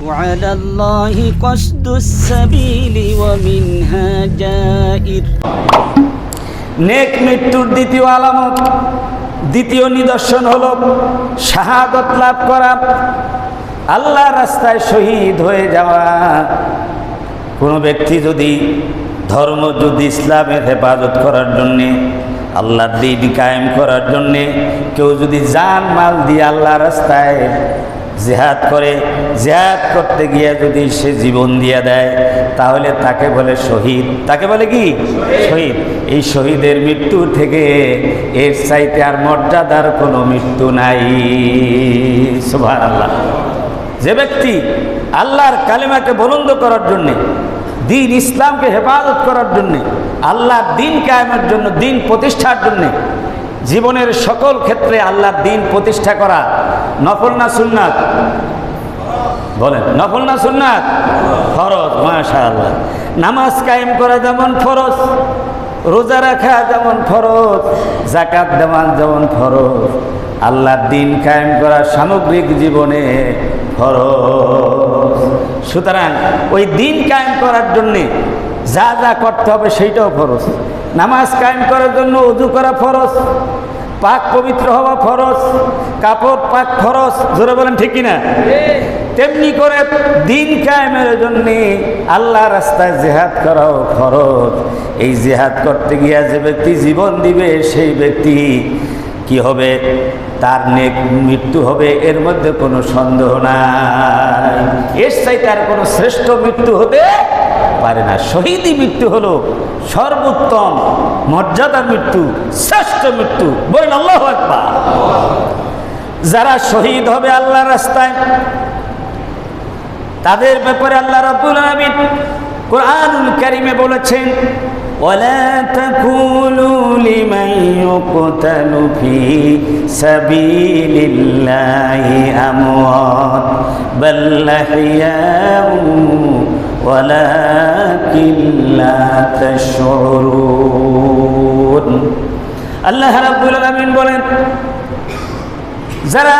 وعلى الله قصد السبيل ومنها جائر নেক মৃত্যুর দ্বিতীয় আলামত দ্বিতীয় নিদর্শন হল শাহাদত লাভ করা আল্লাহ রাস্তায় শহীদ হয়ে যাওয়া কোনো ব্যক্তি যদি ধর্ম যদি ইসলামের হেফাজত করার জন্যে আল্লাহর দিন কায়েম করার জন্যে কেউ যদি জান মাল দিয়ে আল্লাহ রাস্তায় জেহাদ করে, জেহাদ করতে গিয়ে যদি সে জীবন দিয়ে দেয়, তাহলে তাকে বলে শহীদ। তাকে বলে কি? শহীদ। এই শহীদের মৃত্যু থেকে এর চাইতে আর মর্যাদার কোনো মৃত্যু নাই। সুভান আল্লাহ যে ব্যক্তি আল্লাহর কালেমাকে বলন্দ করার জন্যে, দিন ইসলামকে হেফাজত করার জন্যে, আল্লাহর দিন কায়েমের জন্য, দিন প্রতিষ্ঠার জন্যে জীবনের সকল ক্ষেত্রে আল্লাহর দিন প্রতিষ্ঠা করা নফল না সুন্নাত? বলেন, নফল না সুন্নাত? ফরজ মাশা আল্লাহ নামাজ কায়েম করা যেমন ফরজ, রোজা রাখা যেমন ফরজ জাকাত দেওয়ান যেমন ফরজ, আল্লাহর দিন কায়েম করা সামগ্রিক জীবনে ফরজ। সুতরাং ওই দিন কায়েম করার জন্যে যা যা করতে হবে সেইটাও ফরজ। নামাজ কায়েম করার জন্য উজু করা ফরজ, পাক পবিত্র হওয়া ফরজ, কাপড় পাক ফরজ, জোরে বলেন ঠিক কিনা? তেমনি করে দিন কায়েমের জন্যে আল্লাহ রাস্তায় জেহাদ করাও ফরজ। এই জেহাদ করতে গিয়া যে ব্যক্তি জীবন দিবে, সেই ব্যক্তি কি হবে? তার নেক মৃত্যু হবে, এর মধ্যে কোনো সন্দেহ নাই। এর চাই তার কোনো শ্রেষ্ঠ মৃত্যু হতে পারে না শহীদই মৃত্যু হলো সর্বোত্তম মর্যাদার মৃত্যু শ্রেষ্ঠ মৃত্যু বলেন আল্লাহ একবার যারা শহীদ হবে আল্লাহ রাস্তায় তাদের ব্যাপারে আল্লাহ রাব্বুল আলামিন কোরআনুল কারীমে বলেছেন ولا تقولوا لمن يقتل في سبيل الله أموات بل أحياء ولكن لا تشعرون আল্লাহ রাব্বুল আলামিন বলেন যারা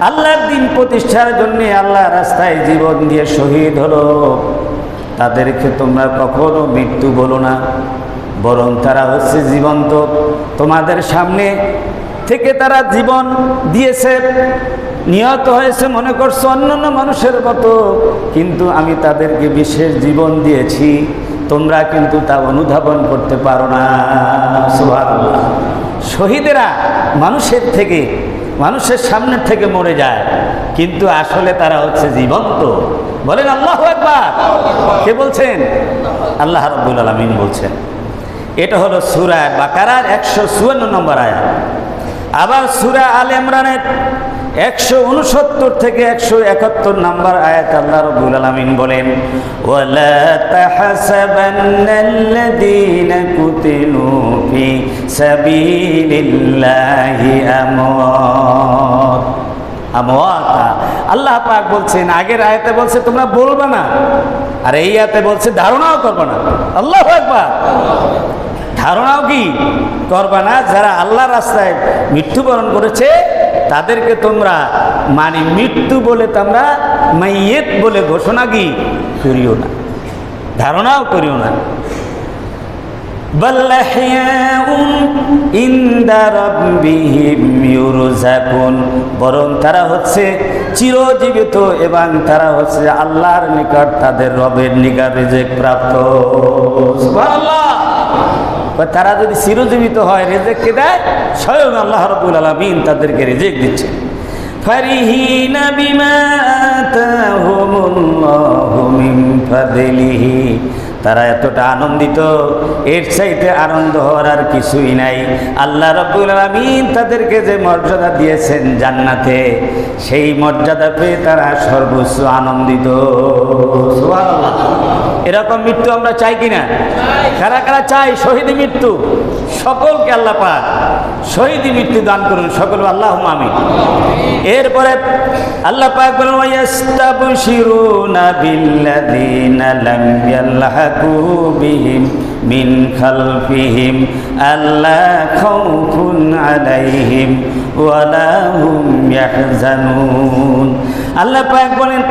আল্লাহর দিন প্রতিষ্ঠার জন্য আল্লাহ রাস্তায় জীবন দিয়ে শহীদ হলো তাদেরকে তোমরা কখনো মৃত্যু বলো না বরং তারা হচ্ছে জীবন্ত তোমাদের সামনে থেকে তারা জীবন দিয়েছে নিহত হয়েছে মনে করছ অন্যান্য মানুষের মতো, কিন্তু আমি তাদেরকে বিশেষ জীবন দিয়েছি। তোমরা কিন্তু তা অনুধাবন করতে পারো না। শহীদেরা মানুষের থেকে, মানুষের সামনের থেকে মরে যায়, কিন্তু আসলে তারা হচ্ছে জীবন্ত। বলেন আল্লাহ একবার কে বলছেন? আল্লাহ রব্বুল আলমিন বলছেন। এটা হলো সুরা বাকারার একশো চুয়ান্ন নম্বর আয়াত। আবার সুরা আল ইমরানের একশো উনসত্তর থেকে একশো একাত্তর নম্বর আয়াত আল্লাহ রব্বুল আলমিন বলেন, ওয়ালা তাহাসাবান্নাল্লাযীনা কুতিলু ফি সাবিলিল্লাহি আমওয়াত। আমওয়াতা। আল্লাহ পাক বলছেন, আগের আয়াতে বলছে, তোমরা বলবে না। আর এই আয়াতে বলছে, ধারণাও করবে না। আল্লাহ একবার ধারণাও কি? করবা না। যারা আল্লাহ রাস্তায় মৃত্যুবরণ করেছে তাদেরকে তোমরা মানে মৃত্যু বলে তোমরা মাইয়েত বলে ঘোষণা কি? করিও না। ধারণাও করিও না। বরং তারা হচ্ছে চিরজীবিত এবং তারা হচ্ছে আল্লাহর নিকট তাদের রবের নিকট প্রাপ্ত। আল্লাহ তারা যদি চিরজীবিত হয় রেজেককে দেয়? স্বয়ং আল্লাহ রবুল আলমিন তাদেরকে রেজেক দিচ্ছে। ফারিহিন বিমা তারা এতটা আনন্দিত। এর চাইতে আনন্দ হওয়ার আর কিছুই নাই। আল্লাহ রব্বুল আলমিন তাদেরকে যে মর্যাদা দিয়েছেন জান্নাতে, সেই মর্যাদা পেয়ে তারা সর্বোচ্চ আনন্দিত। এরকম মৃত্যু আমরা চাই কিনা? কারা কারা চাই শহীদ মৃত্যু। সকলকে আল্লাহ পাক শহীদ মৃত্যু দান করুন। সকল আল্লাহ আমি এরপরে আল্লাহ পাক বলেন বিল্লাযিনা লাম ইয়ালহাকু বিহিম মিন খালফিহিম ألا خوف عليهم ولا هم ইয়াহজানুন আল্লাহ পাক বলেন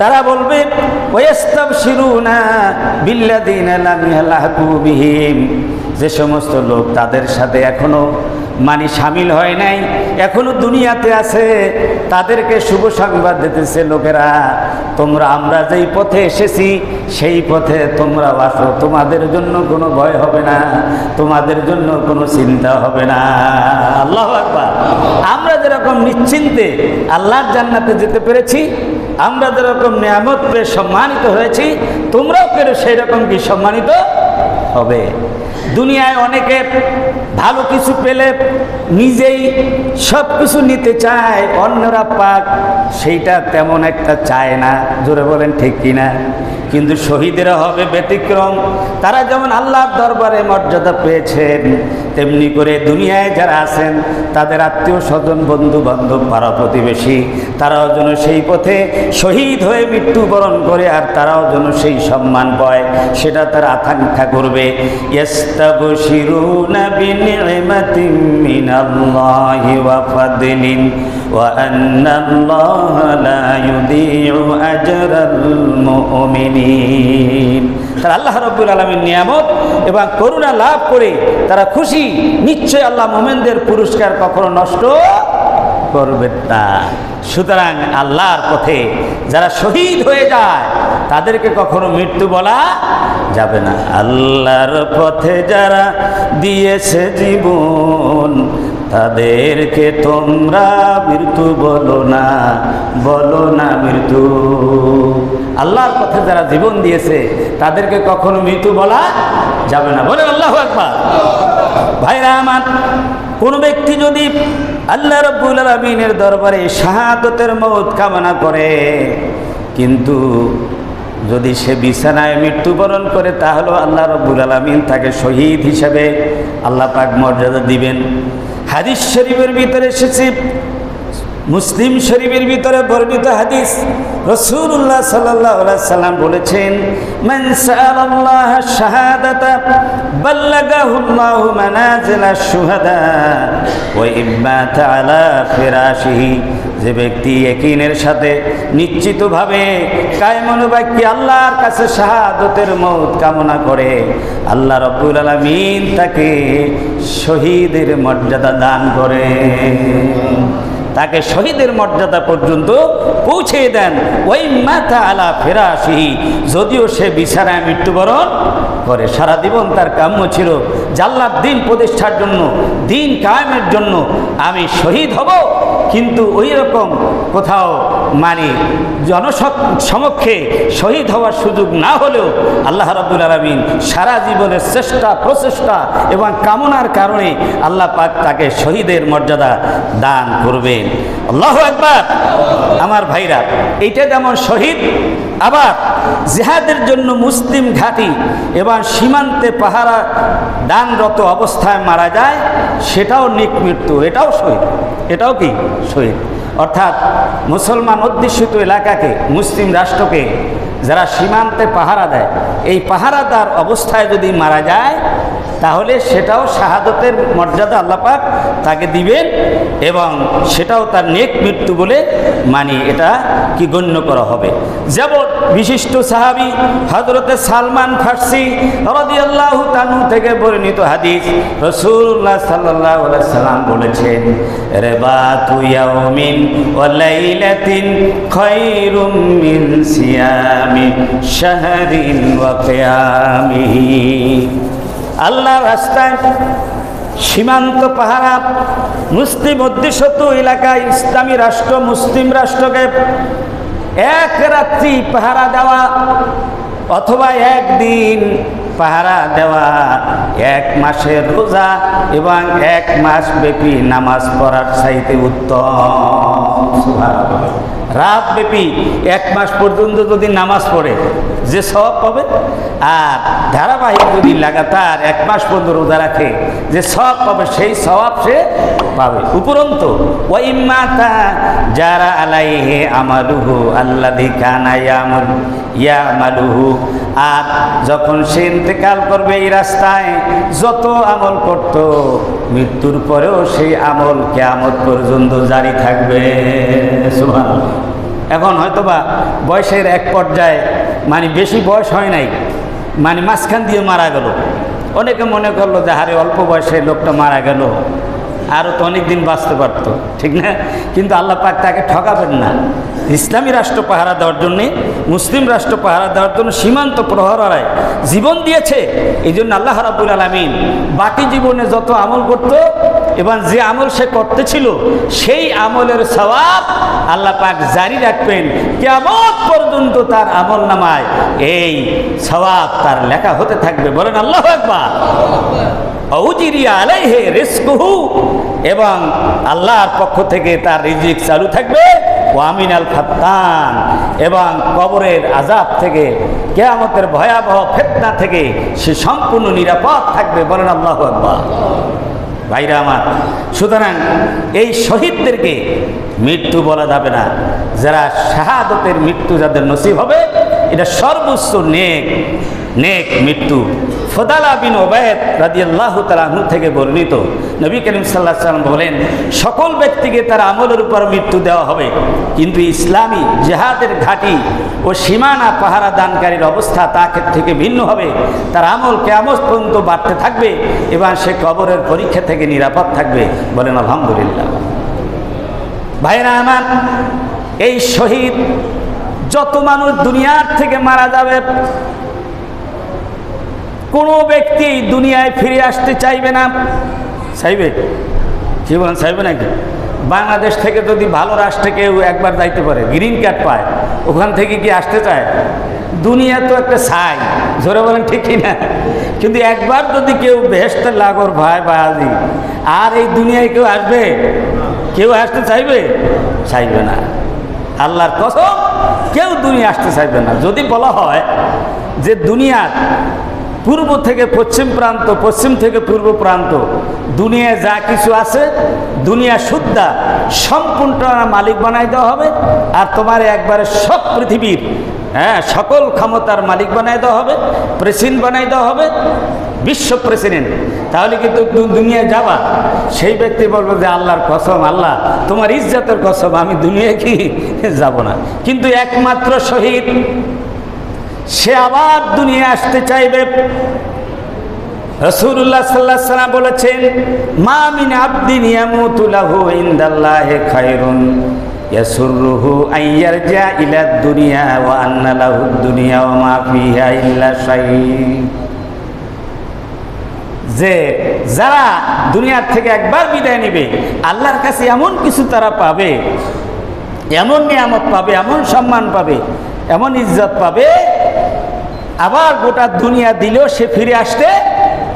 তারা বলবে যে সমস্ত লোক তাদের সাথে এখনও মানে সামিল হয় নাই, এখনও দুনিয়াতে আছে। তাদেরকে শুভ সংবাদ দিতেছে লোকেরা, তোমরা, আমরা যেই পথে এসেছি, সেই পথে তোমরা আসো তোমাদের জন্য কোনো ভয় হবে না, তোমাদের জন্য কোনো চিন্তা হবে না। আল্লাহ আমরা যেরকম নিশ্চিন্তে আল্লাহর জান্নাতে যেতে পেরেছি আমরা যেরকম নিয়ামত পেয়ে সম্মানিত হয়েছি, তোমরাও কেন সেই রকম কি সম্মানিত হবে। দুনিয়ায় অনেকে ভালো কিছু পেলে নিজেই সব কিছু নিতে চায়, অন্যরা পাক সেইটা তেমন একটা চায় না। জোরে বলেন ঠিক কিনা কিন্তু শহীদেরা হবে ব্যতিক্রম। তারা যেমন আল্লাহর দরবারে মর্যাদা পেয়েছেন, তেমনি করে দুনিয়ায় যারা আছেন, তাদের আত্মীয় স্বজন বন্ধু বান্ধব পাড়া প্রতিবেশী, তারাও যেন সেই পথে শহীদ হয়ে মৃত্যুবরণ করে আর তারাও যেন সেই সম্মান পায়, সেটা তারা আকাঙ্ক্ষা করবে। ইস্তাব শিরু بنعمة من الله وفضل وأن الله لا يضيع أجر المؤمنين তারা আল্লাহ রব্বুল আলমীর নিয়ামত এবং করুণা লাভ করে তারা খুশি নিশ্চয় আল্লাহ মোমেনদের পুরস্কার কখনো নষ্ট করবেন না সুতরাং আল্লাহর পথে যারা শহীদ হয়ে যায় তাদেরকে কখনো মৃত্যু বলা যাবে না। আল্লাহর পথে যারা দিয়েছে জীবন, তাদেরকে তোমরা মৃত্যু বলো না বলো না মৃত্যু। আল্লাহর পথে যারা জীবন দিয়েছে, তাদেরকে কখনো মৃত্যু বলা যাবে না। বলে আল্লাহ একবার ভাইরা আমার, কোনো ব্যক্তি যদি আল্লাহ রব্বুল আলমিনের দরবারে শাহাদতের মৌত কামনা করে, কিন্তু যদি সে বিছানায় মৃত্যুবরণ করে, তাহলেও আল্লাহ রব্বুল আলমিন তাকে শহীদ হিসাবে আল্লাহ পাক মর্যাদা দিবেন। হাদিস শরীফের ভিতরে এসেছে মুসলিম শরীফের ভিতরে বর্ণিত হাদিস রসুল্লাহ সাল্লাহ সাল্লাম বলেছেন যে ব্যক্তি একিনের সাথে নিশ্চিতভাবে কায়মনোবাক্যে আল্লাহর কাছে শাহাদতের মৌত কামনা করে, আল্লাহ রব্বুল আলমিন তাকে শহীদের মর্যাদা দান করে তাকে শহীদের মর্যাদা পর্যন্ত পৌঁছে দেন। ওই মাথা আলা ফেরাসি যদিও সে বিছানায় মৃত্যুবরণ করে, সারা জীবন তার কাম্য ছিল। জাল্লার দিন প্রতিষ্ঠার জন্য, দিন কায়েমের জন্য আমি শহীদ হব। কিন্তু ওই রকম কোথাও মানে জনসক সমক্ষে শহীদ হওয়ার সুযোগ না হলেও আল্লাহ রাবুল আলমিন সারা জীবনের চেষ্টা, প্রচেষ্টা এবং কামনার কারণে আল্লাহ পাক তাকে শহীদের মর্যাদা দান করবেন। আল্লাহ একবার আমার ভাইরা, এইটা যেমন শহীদ, আবার জেহাদের জন্য মুসলিম ঘাঁটি এবং সীমান্তে পাহারা দানরত অবস্থায় মারা যায়, সেটাও নিক মৃত্যু, এটাও শহীদ। এটাও কি? শহীদ। অর্থাৎ মুসলমান অধ্যুষিত এলাকাকে, মুসলিম রাষ্ট্রকে যারা সীমান্তে পাহারা দেয়, এই পাহারাদার অবস্থায় যদি মারা যায় তাহলে সেটাও শাহাদতের মর্যাদা আল্লাপাক তাকে দিবেন এবং সেটাও তার নেক মৃত্যু বলে মানি এটা কি গণ্য করা হবে। যেমন বিশিষ্ট সাহাবি হজরতে সালমান ফার্সি রদিয়াল্লাহ তানু থেকে পরিণীত হাদিস রসুল্লাহ সাল্লাহ সাল্লাম বলেছেন, রেবা তুয়াউমিন ওয়ালাইলাতিন খৈরুম মিন সিয়ামি শাহরিন ওয়া আল্লাহ রাস্তায়, সীমান্ত পাহারা মুসলিম অধ্যুষিত এলাকায়, ইসলামী রাষ্ট্র, মুসলিম রাষ্ট্রকে এক রাত্রি পাহারা দেওয়া অথবা একদিন পাহারা দেওয়া, এক মাসের রোজা এবং এক মাস ব্যাপী নামাজ পড়ার চাইতে উত্তম। রাত ব্যাপী এক মাস পর্যন্ত যদি নামাজ পড়ে যে সব পাবে আর ধারাবাহিক যদি লাগাতার এক মাস পর্যন্ত রোজা রাখে, যে সব পাবে, সেই স্বভাব সে পাবে। উপরন্ত ওই মাতা যারা আলাইহে আমালুহু আল্লাদি কানা ইয়ামুল, ইয়ামালুহু। আর যখন সে ইন্তেকাল করবে এই রাস্তায়, যত আমল করত, মৃত্যুর পরেও সেই আমল কেয়ামত পর্যন্ত জারি থাকবে। এখন হয়তোবা বয়সের এক পর্যায়ে মানে বেশি বয়স হয় নাই মানে মাঝখান দিয়ে মারা গেল। অনেকে মনে করল যে হারে অল্প বয়সে লোকটা মারা গেল। আরও তো অনেক দিন বাঁচতে পারত, ঠিক না? কিন্তু আল্লাহ পাক তাকে ঠকাবেন না। ইসলামী রাষ্ট্র পাহারা দেওয়ার জন্যে, মুসলিম রাষ্ট্র পাহারা দেওয়ার জন্য সীমান্ত প্রহরায় জীবন দিয়েছে। এই জন্য আল্লাহ রাবুল আলমিন বাকি জীবনে যত আমল করত, এবং যে আমল সে করতেছিল সেই আমলের সওয়াব আল্লাহ পাক জারি রাখবেন। কেমন পর্যন্ত তার আমল নামায় এই সওয়াব তার লেখা হতে থাকবে। বলেন আল্লাহ একবার এবং আল্লাহর পক্ষ থেকে তার রিজিক চালু থাকবে। ওয়ামিন আল ফাত্তান। এবং কবরের আজাব থেকে, কেয়ামতের ভয়াবহ ফেতনা থেকে সে সম্পূর্ণ নিরাপদ থাকবে বলেন আল্লাহ ভাইরা আমার, সুতরাং এই শহীদদেরকে মৃত্যু বলা যাবে না। যারা শাহাদতের মৃত্যু যাদের নসিব হবে, এটা সর্বোচ্চ নেক নেক মৃত্যু। ফদালা বিন ওবায়দ রাদিয়াল্লাহু তাআলাহু থেকে বর্ণিত। নবী করিম আলাইহি সাল্লাম বলেন, সকল ব্যক্তিকে তার আমলের উপর মৃত্যু দেওয়া হবে, কিন্তু ইসলামী জেহাদের ঘাঁটি ও সীমানা পাহারা দানকারীর অবস্থা তা থেকে ভিন্ন হবে। তার আমল কেমন পর্যন্ত বাড়তে থাকবে এবং সে কবরের পরীক্ষা থেকে নিরাপদ থাকবে বলেন আলহামদুলিল্লাহ। ভাইরা আমার, এই শহীদ যত মানুষ দুনিয়ার থেকে মারা যাবে কোনো ব্যক্তি দুনিয়ায় ফিরে আসতে চাইবে না। চাইবে? কি বলেন, চাইবে নাকি? বাংলাদেশ থেকে যদি ভালো রাষ্ট্রে কেউ একবার যাইতে পারে, গ্রিন কার্ড পায়, ওখান থেকে কি আসতে চায়? দুনিয়া তো একটা ছাই, জোরে বলেন ঠিক কি না কিন্তু একবার যদি কেউ বেহেস্তের লাগর ভাই বা আর এই দুনিয়ায় কেউ আসবে? কেউ আসতে চাইবে? চাইবে না। আল্লাহর কসম, কেউ দুনিয়া আসতে চাইবে না। যদি বলা হয় যে দুনিয়ার পূর্ব থেকে পশ্চিম প্রান্ত, পশ্চিম থেকে পূর্ব প্রান্ত। দুনিয়ায় যা কিছু আছে, দুনিয়া শুদ্ধা, সম্পূর্ণ মালিক বানাই দেওয়া হবে, আর তোমার একবারে সব পৃথিবীর হ্যাঁ সকল ক্ষমতার মালিক বানাই দেওয়া হবে প্রেসিডেন্ট বানাই দেওয়া হবে, বিশ্ব প্রেসিডেন্ট তাহলে কিন্তু দুনিয়ায় যাবা। সেই ব্যক্তি বলব যে আল্লাহর কসম, আল্লাহ, তোমার ইজ্জাতের কসম, আমি দুনিয়ায় কি যাব না। কিন্তু একমাত্র শহীদ সে আবার দুনিয়া আসতে চাইবে। সাল্লাহ বলেছেন ইলা দুনিয়া দুনিয়া মা ইল্লা যে যারা দুনিয়ার থেকে একবার বিদায় নেবে, আল্লাহর কাছে এমন কিছু তারা পাবে, এমন নিয়ামত পাবে, এমন সম্মান পাবে, এমন ইজ্জত পাবে আবার গোটা দুনিয়া দিলেও সে ফিরে আসতে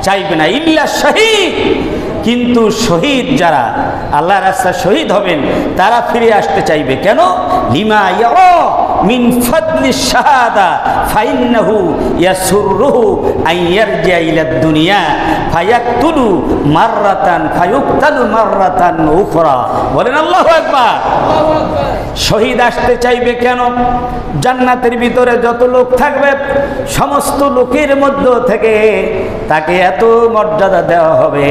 চাইবে না। ইল্লা শহীদ। কিন্তু শহীদ যারা আল্লাহ রাস্তা শহীদ হবেন, তারা ফিরে আসতে চাইবে। কেন? লিমা মিন ফাদলি শাহাদা ফাইন্নাহু ইয়াসুররুহু আন ইয়ারজিয়া ইলা দুনিয়া ফায়াকতুলু মাররাতান ফায়ুকতালু মাররাতান উখরা। বলেন আল্লাহু আকবার। শহীদ আসতে চাইবে কেন? জান্নাতের ভিতরে যত লোক থাকবে সমস্ত লোকের মধ্য থেকে তাকে এত মর্যাদা দেওয়া হবে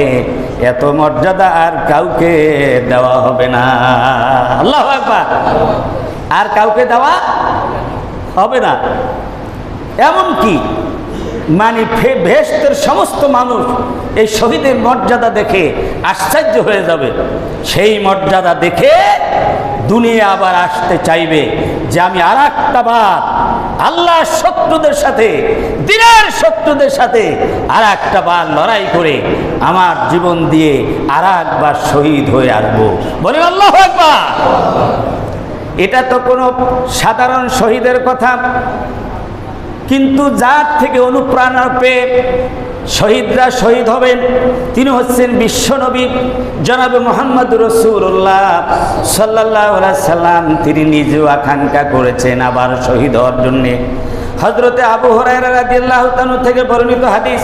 এত মর্যাদা আর কাউকে দেওয়া হবে না। আল্লাহ আর কাউকে দেওয়া হবে না। এমন কি মানে ভেস্তের সমস্ত মানুষ এই শহীদের মর্যাদা দেখে আশ্চর্য হয়ে যাবে। সেই মর্যাদা দেখে দুনিয়া আবার আসতে চাইবে যে আমি আর একটা বার আল্লাহর শত্রুদের সাথে, দিনের শত্রুদের সাথে আর একটা বার লড়াই করে আমার জীবন দিয়ে আর একবার শহীদ হয়ে আসব। বলে আল্লাহ একবার এটা তো কোনো সাধারণ শহীদের কথা। কিন্তু যার থেকে অনুপ্রেরণা পেয়ে শহীদরা শহীদ হবেন তিনি হচ্ছেন বিশ্বনবী জনাব মোহাম্মদ রসুল্লাহ সাল্লাহ সাল্লাম। তিনি নিজেও আকাঙ্ক্ষা করেছেন আবার শহীদ হওয়ার জন্যে। হজরতে আবু রাদিয়াল্লাহু থেকে বর্ণিত হাদিস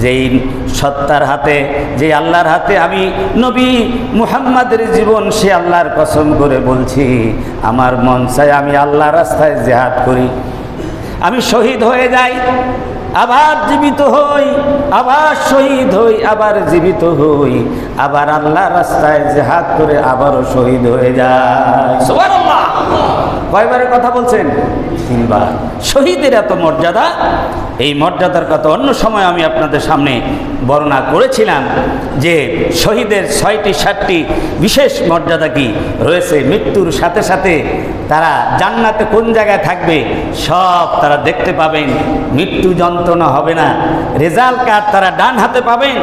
যেই সত্তার হাতে যে আল্লাহর হাতে আমি নবী মুহাম্মাদের জীবন সে আল্লাহর কসম করে বলছি আমার মন চায় আমি আল্লাহ রাস্তায় জেহাদ করি। আমি শহীদ হয়ে যাই আবার জীবিত হই আবার শহীদ হই আবার জীবিত হই আবার আল্লাহ রাস্তায় জেহাদ করে আবারও শহীদ হয়ে যায় কয়বারের কথা বলছেন? তিনবার। শহীদের এত মর্যাদা? এই মর্যাদার কথা অন্য সময় আমি আপনাদের সামনে বর্ণনা করেছিলাম যে শহীদের ছয়টি, সাতটি বিশেষ মর্যাদা কি? রয়েছে মৃত্যুর সাথে সাথে তারা জান্নাতে কোন জায়গায় থাকবে? সব তারা দেখতে পাবেন। মৃত্যু যন্ত্রণা হবে না। রেজাল্ট কার্ড তারা ডান হাতে পাবেন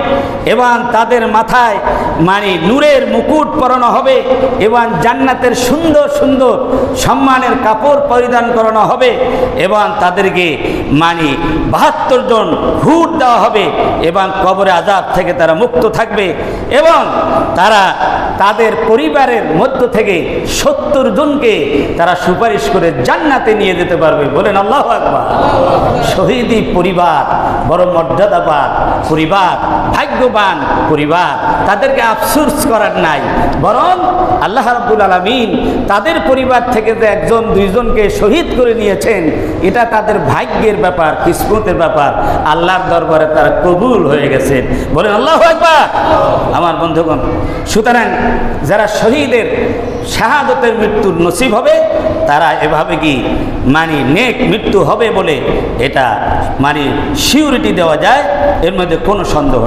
এবং তাদের মাথায় মানে নূরের মুকুট পরানো হবে এবং জান্নাতের সুন্দর সুন্দর সম্মানের কাপড় পরিধান করানো হবে এবং তাদেরকে মানে বাহাত্তর জন হুট দেওয়া হবে এবং কবরে আজাব থেকে তারা মুক্ত থাকবে এবং তারা তাদের পরিবারের মধ্য থেকে সত্তর জনকে তারা সুপারিশ করে জান্নাতে নিয়ে যেতে পারবে। বলেন আল্লাহ আকবার। শহীদি পরিবার, বড় মর্যাদাবান পরিবার, ভাগ্যবান পরিবার, তাদেরকে আফসোস করার নাই। বরং আল্লাহ রাবুল আলমিন তাদের পরিবার থেকে যে একজন, দুইজনকে শহীদ করে নিয়েছেন, এটা তাদের ভাগ্যের ব্যাপার কিসমতের ব্যাপার। আল্লাহর দরবারে তারা কবুল হয়ে গেছে। বলেন, আল্লাহ একবার আমার বন্ধুগণ, সুতরাং যারা শহীদের শাহাদতের মৃত্যুর নসিব হবে, তারা এভাবে কি মানে নেক মৃত্যু হবে বলে এটা মানে সিউরিটি দেওয়া যায়? এর মধ্যে কোনো সন্দেহ।